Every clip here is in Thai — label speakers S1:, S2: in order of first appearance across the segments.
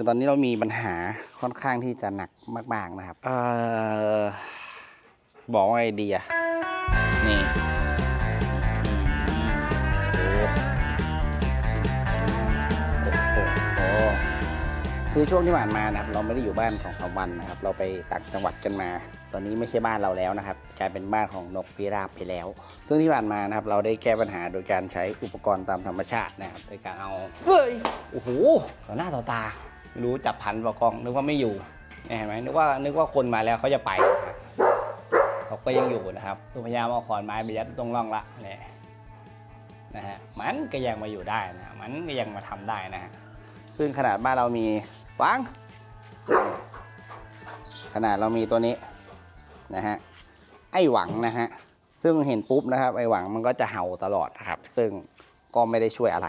S1: คือตอนนี้เรามีปัญหาค่อนข้างที่จะหนักมาก ๆนะครับเออบอกว่าไงดีอะนี่อืมโอ้โหโอ้โหคือช่วงที่ผ่านมานะครับเราไม่ได้อยู่บ้านสองสามวันนะครับ เราไปต่างจังหวัดกันมา ตอนนี้ไม่ใช่บ้านเราแล้วนะครับ กลายเป็นบ้านของนกพิราบไปแล้ว ซึ่งที่ผ่านมานะครับเราได้แก้ปัญหาโดยการใช้อุปกรณ์ตามธรรมชาตินะครับโดยการเอาเฮ้ยโอ้โหต่อหน้าต่อตาไม่ รู้จับพันประกอง นึกว่าไม่อยู่เนี่เห็นไหมนึกว่านึกว่าคนมาแล้วเขาจะไปเขาก็ยังอยู่นะครับตัวพยายามเอาขอนไม้ไปยัดตรงร่องละเนี่ยนะฮะมันก็ยังมาอยู่ได้นะมันก็ยังมาทำได้นะฮะซึ่งขนาดบ้านเรามีฟังขนาดเรามีตัวนี้นะฮะไอหวังนะฮะซึ่งเห็นปุ๊บนะครับไอหวังมันก็จะเห่าตลอดนะครับ ซึ่งก็ไม่ได้ช่วยอะไร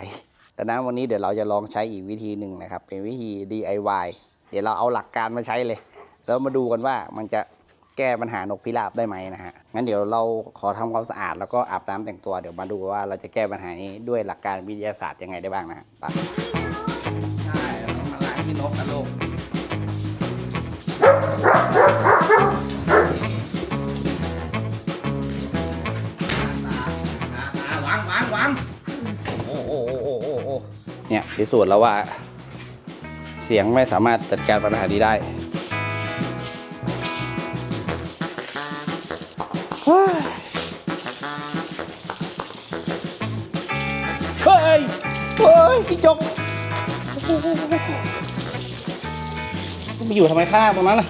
S1: ดังนั้นวันนี้เดี๋ยวเราจะลองใช้อีกวิธีหนึ่งนะครับ เป็นวิธี DIY เดี๋ยวเราเอาหลักการมาใช้เลย แล้วมาดูกันว่ามันจะแก้ปัญหานกพิราบได้ไหมนะฮะ งั้นเดี๋ยวเราขอทำความสะอาดแล้วก็อาบน้ำแต่งตัว เดี๋ยวมาดูว่าเราจะแก้ปัญหานี้ด้วยหลักการวิทยาศาสตร์ยังไงได้บ้างนะฮะใช่เราต้องมาล้างที่นกนะลูก เนี่ยพิสูจน์แล้วว่า เสียงไม่สามารถจัดการปัญหานี้ได้เฮ้ยเฮ้ยพี่จกไปอยู่ทำไมข้างตรงนั้นล่ะ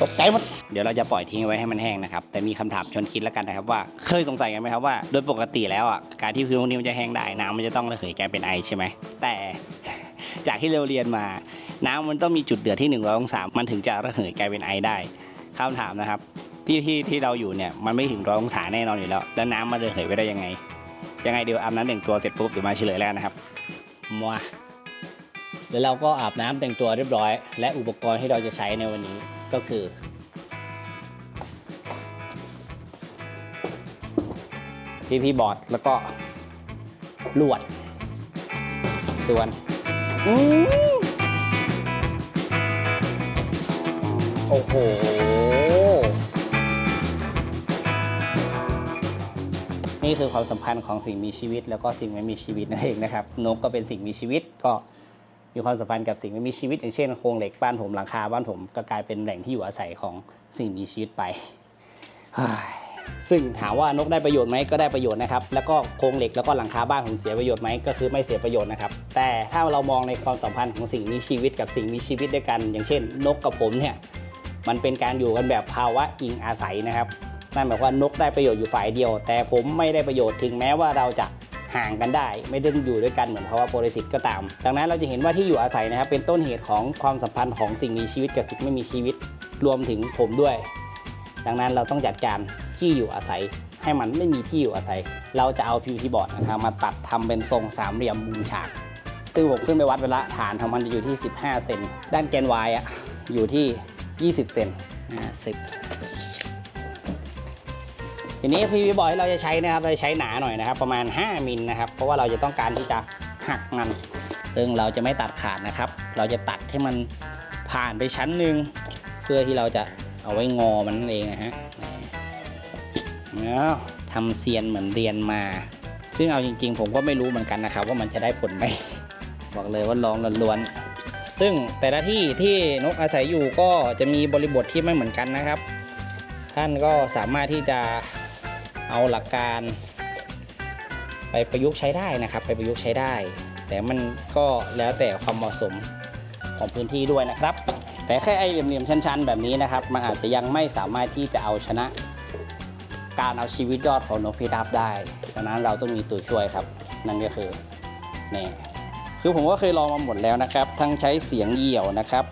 S1: ตกใจหมด เดี๋ยวเราจะปล่อยทิ้งไว้ให้มันแห้งนะครับ แต่มีคำถามชวนคิดแล้วกันนะครับว่าเคยสงสัยกันไหมครับว่าโดยปกติแล้วอะการที่พื้นพวกนี้มันจะแห้งได้น้ำมันจะต้องระเหยกลายเป็นไอใช่ไหมแต่จากที่เราเรียนมาน้ำมันต้องมีจุดเดือดที่1 0 0อยองศามันถึงจะระเหยกลายเป็นไอได้คำถามนะครับ ที่ที่ที่เราอยู่เนี่ยมันไม่ถึงร้อยองศาแน่นอนอยู่แล้ว แล้วน้ำมันระเหยไปได้ยังไง ยังไงเดี๋ยวอาบน้ำแต่งตัวเสร็จปุ๊บเดี๋ยวมาเฉลยแล้วนะครับมัวเดี๋ยวเราก็อาบน้ำแต่งตัวเรียบร้อย และอุปกรณ์ที่เราจะใช้ในวันนี้ก็คือ พีพีบอร์ดแล้วก็ลวดส่วนอืมโอ้โห นี่คือความสัมพันธ์ของสิ่งมีชีวิต แล้วก็สิ่งไม่มีชีวิตนั่นเองนะครับ นกก็เป็นสิ่งมีชีวิตก็มีความสัมพันธ์กับสิ่งไม่มีชีวิต อย่างเช่นโครงเหล็กบ้านผมหลังคาบ้านผมก็กลายเป็นแหล่งที่อยู่อาศัยของสิ่งมีชีวิตไปเฮ้ย ซึ่งถามว่านกได้ประโยชน์ไหมก็ได้ประโยชน์นะครับ แล้วก็โครงเหล็กแล้วก็หลังคาบ้านผมเสียประโยชน์ไหมก็คือไม่เสียประโยชน์นะครับ แต่ถ้าเรามองในความสัมพันธ์ของสิ่งมีชีวิตกับสิ่งมีชีวิตด้วยกัน อย่างเช่น นกกับผมเนี่ยมันเป็นการอยู่กันแบบภาวะอิงอาศัยนะครับนั่นหมายความว่านกได้ประโยชน์อยู่ฝ่ายเดียว แต่ผมไม่ได้ประโยชน์ถึงแม้ว่าเราจะห่างกันได้ ไม่ได้อยู่ด้วยกันเหมือนภาวะโปรสิตก็ตาม ดังนั้นเราจะเห็นว่าที่อยู่อาศัยนะครับเป็นต้นเหตุของความสัมพันธ์ของสิ่งมีชีวิตกับสิ่งไม่มีชีวิตรวมถึงผมด้วย ดังนั้นเราต้องจัดการที่อยู่อาศัยให้มันไม่มีที่อยู่อาศัย เราจะเอา PVC บอร์ดนะครับมาตัดทำเป็นทรงสามเหลี่ยมมุมฉาก ซึ่งผมขึ้นไปวัดเวลาฐานของมันจะอยู่ที่ 15 เซน ด้านแกน Y อะอยู่ที่ 20 เซน50ทีนี้ PVC บอร์ดที่เราจะใช้นะครับ เราจะใช้หนาหน่อยนะครับ ประมาณ 5 มิลนะครับ เพราะว่าเราจะต้องการที่จะหักมัน ซึ่งเราจะไม่ตัดขาดนะครับ เราจะตัดให้มันผ่านไปชั้นหนึ่งเพื่อที่เราจะ เอาไว้งอมันนั่นเองนะฮะแล้วทำเซียนเหมือนเรียนมา ซึ่งเอาจริง ๆ ผมก็ไม่รู้เหมือนกันนะครับ ว่ามันจะได้ผลไหมบอกเลยว่าลองล้วนๆซึ่งแต่ละที่ที่นกอาศัยอยู่ก็จะมีบริบทที่ไม่เหมือนกันนะครับ ท่านก็สามารถที่จะเอาหลักการ ไปประยุกต์ใช้ได้นะครับ ไปประยุกต์ใช้ได้ แต่มันก็แล้วแต่ความเหมาะสมของพื้นที่ด้วยนะครับ แต่แค่ไอ้เหลี่ยมๆชันๆ แบบนี้นะครับ มันอาจจะยังไม่สามารถที่จะเอาชนะ การเอาชีวิตรอดของนกพิราบได้ดังนั้นเราต้องมีตัวช่วยครับ นั่นก็คือนี่คือผมก็เคยลองมาหมดแล้วนะครับ ทั้งใช้เสียงเหี่ยวนะครับ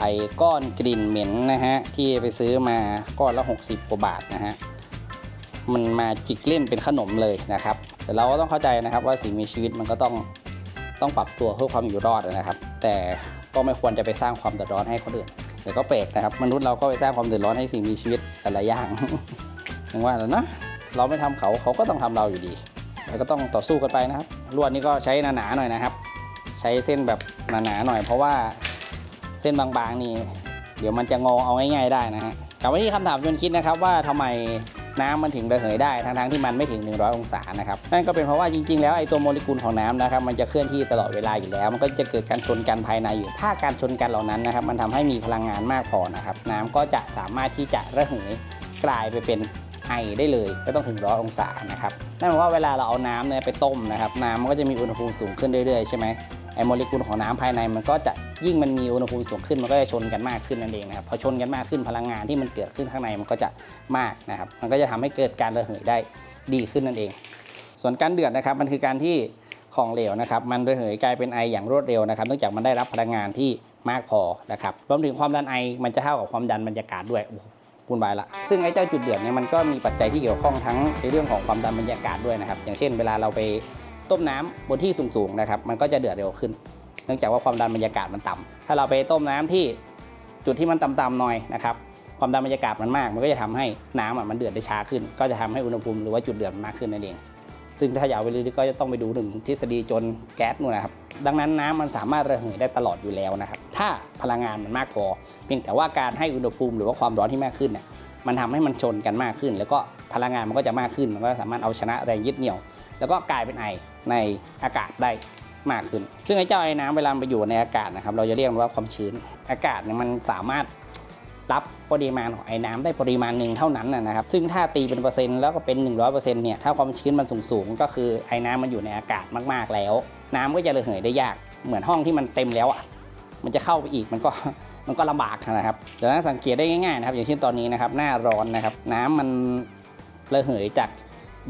S1: ไอ้ก้อนกลิ่นเหม็นนะฮะที่ไปซื้อมาก้อนละ 60กว่าบาทนะฮะมันมาจิกเล่นเป็นขนมเลยนะครับ แต่เราก็ต้องเข้าใจนะครับว่าสิ่งมีชีวิตมันก็ต้องต้องปรับตัวเพื่อความอยู่รอดนะครับ แต่ ก็ไม่ควรจะไปสร้างความเดือดร้อนให้คนอื่นแต่ก็แปลกนะครับ มนุษย์เราก็ไปสร้างความเดือดร้อนให้สิ่งมีชีวิตแต่ละอย่างอย่างว่าแล้วนะเราไม่ทำเขาเขาก็ต้องทำเราอยู่ดีแล้วก็ต้องต่อสู้กันไปนะครับลวดนี่ก็ใช้หนาๆหน่อยนะครับ ใช้เส้นแบบหนาๆหน่อย เพราะว่าเส้นบางๆนี่เดี๋ยวมันจะงอเอาง่าย ๆ ได้นะฮะกลับมาที่คำถามชวนคิดนะครับว่าทำไม น้ำมันถึงระเหยได้ทั้งๆที่มันไม่ถึง 100 องศานะครับนั่นก็เป็นเพราะว่าจริงๆ แล้วไอ้ตัวโมเลกุลของน้ำนะครับมันจะเคลื่อนที่ตลอดเวลาอยู่แล้ว มันก็จะเกิดการชนกันภายในอยู่ ถ้าการชนกันเหล่านั้นนะครับมันทำให้มีพลังงานมากพอนะครับน้ำก็จะสามารถที่จะระเหยกลายไปเป็นไอได้เลยไม่ต้องถึงร้อยองศานะครับนั่นหมายว่าเวลาเราเอาน้ำเนี่ยไปต้มนะครับน้ำมันก็จะมีอุณหภูมิสูงขึ้นเรื่อยๆใช่ไหม โมเลกุลของน้ำภายในมันก็จะยิ่งมันมีอุณหภูมิสูงขึ้นมันก็จะชนกันมากขึ้นนั่นเองนะครับพอชนกันมากขึ้นพลังงานที่มันเกิดขึ้นข้างในมันก็จะมากนะครับมันก็จะทำให้เกิดการระเหยได้ดีขึ้นนั่นเอง ส่วนการเดือดนะครับมันคือการที่ของเหลวนะครับมันระเหยกลายเป็นไออย่างรวดเร็วนะครับเนื่องจากมันได้รับพลังงานที่มากพอนะครับรวมถึงความดันไอมันจะเท่ากับความดันบรรยากาศด้วยโอ้โหพูดไปละซึ่งไอ้เจ้าจุดเดือดเนี่ยมันก็มีปัจจัยที่เกี่ยวข้องทั้งในเรื่องของความดันบรรยากาศด้วยนะครับอย่างเช่น เวลาเราไป ต้มน้ำบนที่สูงๆนะครับ มันก็จะเดือดเร็วขึ้น เนื่องจากว่าความดันบรรยากาศมันต่ำถ้าเราไปต้มน้ำที่จุดที่มันต่ำๆหน่อยนะครับ ความดันบรรยากาศมันมาก มันก็จะทำให้น้ำมันเดือดได้ช้าขึ้น ก็จะทำให้อุณหภูมิหรือว่าจุดเดือดมันมากขึ้นนั่นเอง ซึ่งถ้าอยากไปลึกก็จะต้องไปดูถึงทฤษฎีจนแก๊สนู่นนะครับ ดังนั้นน้ำมันสามารถระเหยได้ตลอดอยู่แล้วนะครับ ถ้าพลังงานมันมากพอ เพียงแต่ว่าการให้อุณหภูมิหรือว่าความร้อนที่มากขึ้นเนี่ยมันทำให้มันชนกันมากขึ้น แล้วก็พลังงานมันก็จะมากขึ้น มันก็สามารถเอาชนะแรงยึดเหนี่ยว แล้วก็กลายเป็นไอ ในอากาศได้มากขึ้น ซึ่งไอ้เจ้าไอ้น้ำเวลาไปอยู่ในอากาศนะครับ เราจะเรียกมันว่าความชื้น อากาศเนี่ยมันสามารถรับปริมาณของไอ้น้ำได้ปริมาณหนึ่งเท่านั้นนะครับ ซึ่งถ้าตีเป็นเปอร์เซ็นต์แล้วก็เป็น 100%เนี่ย ถ้าความชื้นมันสูงๆ ก็คือไอ้น้ำมันอยู่ในอากาศมากๆแล้ว น้ำก็จะระเหยได้ยาก เหมือนห้องที่มันเต็มแล้วอะ มันจะเข้าไปอีกมันก็มันก็ลำบากนะครับดังนั้นสังเกตได้ง่ายๆนะครับ อย่างเช่นตอนนี้นะครับ หน้าร้อนนะครับ น้ำมันระเหยจาก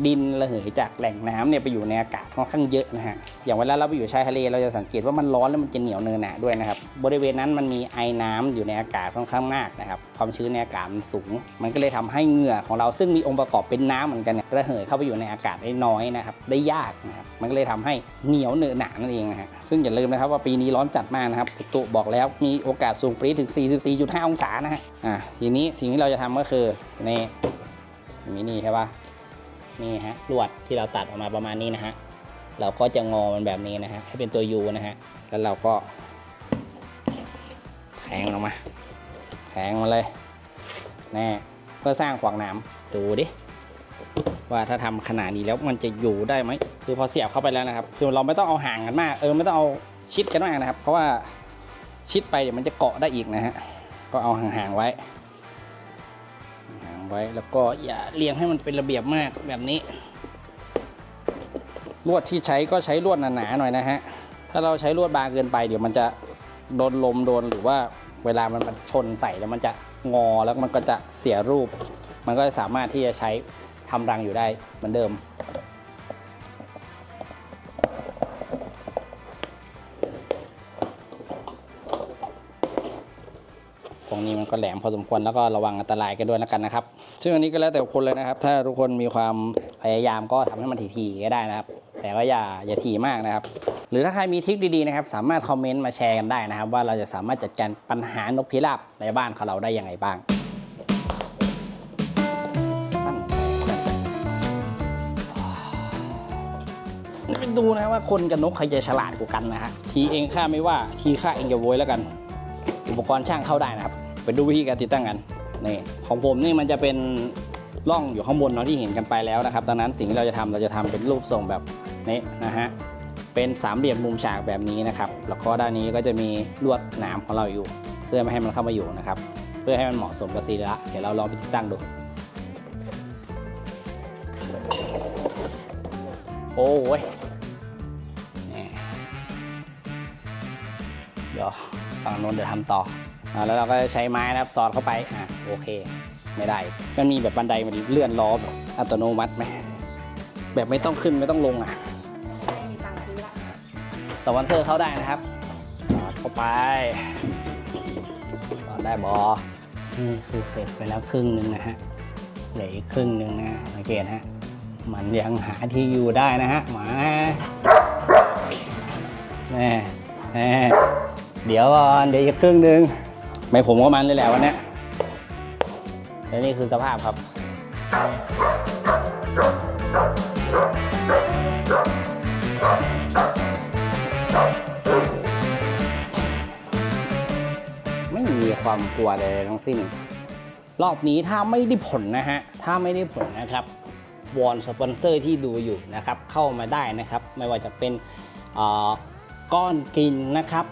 S1: ดินระเหยจากแหล่งน้ำเนี่ยไปอยู่ในอากาศค่อนข้างเยอะนะฮะ อย่างเวลาเราไปอยู่ชายทะเลเราจะสังเกตว่ามันร้อนแล้วมันจะเหนียวเนอะหนะด้วยนะครับ บริเวณนั้นมันมีไอน้ำอยู่ในอากาศค่อนข้างมากนะครับ ความชื้นในอากาศมันสูง มันก็เลยทำให้เหงื่อของเราซึ่งมีองค์ประกอบเป็นน้ำเหมือนกันเนี่ยระเหยเข้าไปอยู่ในอากาศได้น้อยนะครับ ได้ยากนะครับ มันก็เลยทำให้เหนียวเนอะหนะนั่นเองนะฮะ ซึ่งอย่าลืมนะครับว่าปีนี้ร้อนจัดมากนะครับอุตุบอกแล้วมีโอกาสสูงปรี๊ดถึง 44.5 องศานะฮะ อะทีนี้สิ่งที่เราจะทำก็คือนี่มีนี่ใช่ปะ นี่ฮะลวดที่เราตัดออกมาประมาณนี้นะฮะเราก็จะงอมันแบบนี้นะฮะให้เป็นตัว U นะฮะแล้วเราก็แทงลงมาแทงมาเลยแน่เพื่อสร้างขวางหน้ำดูดิว่าถ้าทำขนาดนี้แล้วมันจะอยู่ได้ไหมคือพอเสียบเข้าไปแล้วนะครับ คือเราไม่ต้องเอาห่างกันมาก เออไม่ต้องเอาชิดกันมากนะครับ เพราะว่าชิดไปเดี๋ยวมันจะเกาะได้อีกนะฮะก็เอาห่างๆไว้ ไว้ แล้วก็อย่าเรียงให้มันเป็นระเบียบมากแบบนี้ ลวดที่ใช้ก็ใช้ลวดหนาๆหน่อยนะฮะ ถ้าเราใช้ลวดบางเกินไป เดี๋ยวมันจะโดนลมโดนหรือว่าเวลามันชนใส่แล้วมันจะงอแล้วมันก็จะเสียรูป มันก็สามารถที่จะใช้ทำรังอยู่ได้เหมือนเดิม แหลมพอสมควรแล้วก็ระวังอันตรายกันด้วยแล้วกันนะครับ ซึ่งอันนี้ก็แล้วแต่คนเลยนะครับ ถ้าทุกคนมีความพยายามก็ทำให้มันถี่ๆก็ได้นะครับ แต่ว่าอย่าอย่าถี่มากนะครับ หรือถ้าใครมีทริคดีๆนะครับ สามารถคอมเมนต์มาแชร์กันได้นะครับ ว่าเราจะสามารถจัดการปัญหานกพิราบในบ้านของเราได้ยังไงบ้างไปดูนะว่าคนกับนกใครจะฉลาดกว่ากันนะฮะทีเองข้าไม่ว่าทีข้าเองจะโวยแล้วกัน อุปกรณ์ช่างเข้าได้นะครับ ไปดูวิธีการติดตั้งกันนี่ของผมนี่มันจะเป็นร่องอยู่ข้างบนเนาะที่เห็นกันไปแล้วนะครับ ดังนั้นสิ่งที่เราจะทำเราจะทำเป็นรูปทรงแบบนี้นะฮะเป็นสามเหลี่ยมมุมฉากแบบนี้นะครับ แล้วก็ด้านนี้ก็จะมีลวดหนามของเราอยู่ เพื่อไม่ให้มันเข้ามาอยู่นะครับ เพื่อให้มันเหมาะสมกับสีระเดี๋ยวเราลองไปติดตั้งดู โอ้ยนี่เดี๋ยวฝั่งโน้นเดี๋ยวทำต่อ แล้วเราก็ใช้ไม้นะครับสอดเข้าไปอะโอเค ไม่ได้ มันมีแบบบันไดมันเลื่อนล้อแบบอัตโนมัติไหมแบบไม่ต้องขึ้นไม่ต้องลงอะ
S2: ไม่มีตังค์ซื้อละ
S1: สปอนเซอร์เข้าได้นะครับสอดเข้าไปสอดได้บอนี่คือเสร็จไปแล้วครึ่งหนึ่งนะฮะเหลืออีกครึ่งหนึ่งนะสังเกตฮะมันยังหาที่อยู่ได้นะฮะหมาแน่แน่เดี๋ยวก่อนเดี๋ยวอีกครึ่งหนึ่ง ไม่ผมก็มันเลยแหละวันนี้และนี่คือสภาพครับนความกลัวใดๆทั้งสิ้น รอบนี้ถ้าไม่ได้ผลนะฮะ ถ้าไม่ได้ผลนะครับ วอนสปอนเซอร์ที่ดูอยู่นะครับ เข้ามาได้นะครับ ไม่ว่าจะเป็นอ ก้อนกินนะครับ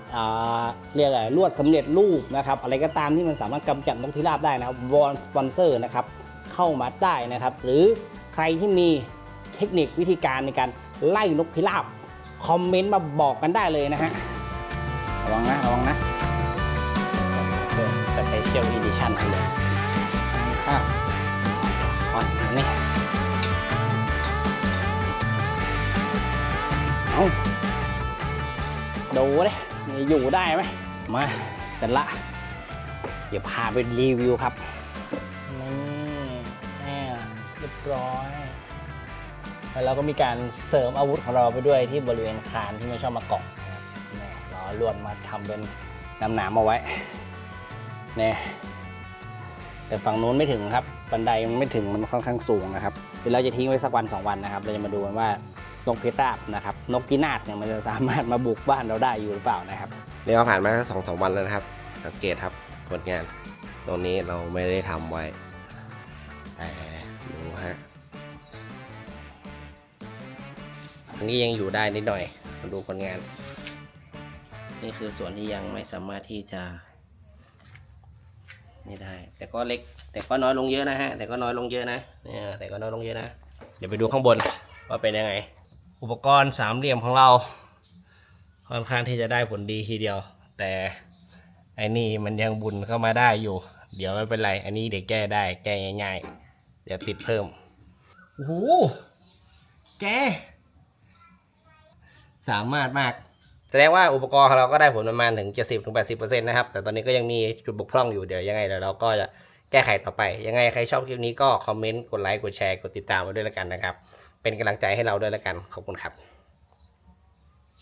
S1: เรียกอะไรลวดสำเร็จรูปนะครับอะไรก็ตามที่มันสามารถกำจัดนกพิราบได้นะครับวอนสปอนเซอร์นะครับเข้ามาได้นะครับ หรือใครที่มีเทคนิควิธีการในการไล่นกพิราบคอมเมนต์มาบอกกันได้เลยนะฮะระวังนะระวังนะสเปเชียลอีดิชั่นเลยค่ะอ่อนนี่เอา ดูเลยนี่อยู่ได้ไหมมาเสร็จละ เดี๋ยวพาไปรีวิวครับ นี่แหมเรียบร้อย แล้วเราก็มีการเสริมอาวุธของเราไปด้วยที่บริเวณคานที่ไม่ชอบมาเกาะนะครับนี่เราลวดมาทำเป็นน้ำหนามเอาไว้เนี่ยแต่ฝั่งนู้นไม่ถึงครับ บันไดมันไม่ถึงมันค่อนข้างสูงนะครับเดี๋ยวเราจะทิ้งไว้สักวันสองวันนะครับ เราจะมาดูกันว่า นกพิราบนะครับ นกกินาดเนี่ยมันจะสามารถมาบุกบ้านเราได้อยู่หรือเปล่านะครับ
S2: เรียกว่าผ่านมาสองสวันแล้วนะครับ สังเกตครับผลงาน ตรงนี้เราไม่ได้ทำไว้แต่ดูฮะอันนี้ยังอยู่ได้นิดหน่อยมาดูผลงาน นี่คือส่วนที่ยังไม่สามารถที่จะนี่ได้ แต่ก็เล็ก แต่ก็น้อยลงเยอะนะฮะ แต่ก็น้อยลงเยอะนะเนี่ยแต่ก็น้อยลงเยอะนะ เดี๋ยวไปดูข้างบนว่าเป็นยังไง อุปกรณ์สามเหลี่ยมของเรา ค่อนข้างที่จะได้ผลดีทีเดียว แต่ไอ้นี่มันยังบุญเข้ามาได้อยู่ เดี๋ยวไม่เป็นไร อันนี้เด็กแก้ได้แก้ง่ายๆ เดี๋ยวติดเพิ่มโอ้โหแก สามารถมาก แสดงว่าอุปกรณ์ของเราก็ได้ผลประมาณถึง 70-80%นะครับ แต่ตอนนี้ก็ยังมีจุดบกพร่องอยู่เดี๋ยวยังไงเดี๋ยวเราก็จะแก้ไขต่อไป ยังไงใครชอบคลิปนี้ก็คอมเมนต์ กดไลค์ กดแชร์ กดติดตามไว้ด้วยแล้วกันนะครับ เป็นกำลังใจให้เราด้วยแล้วกัน ขอบคุณครับ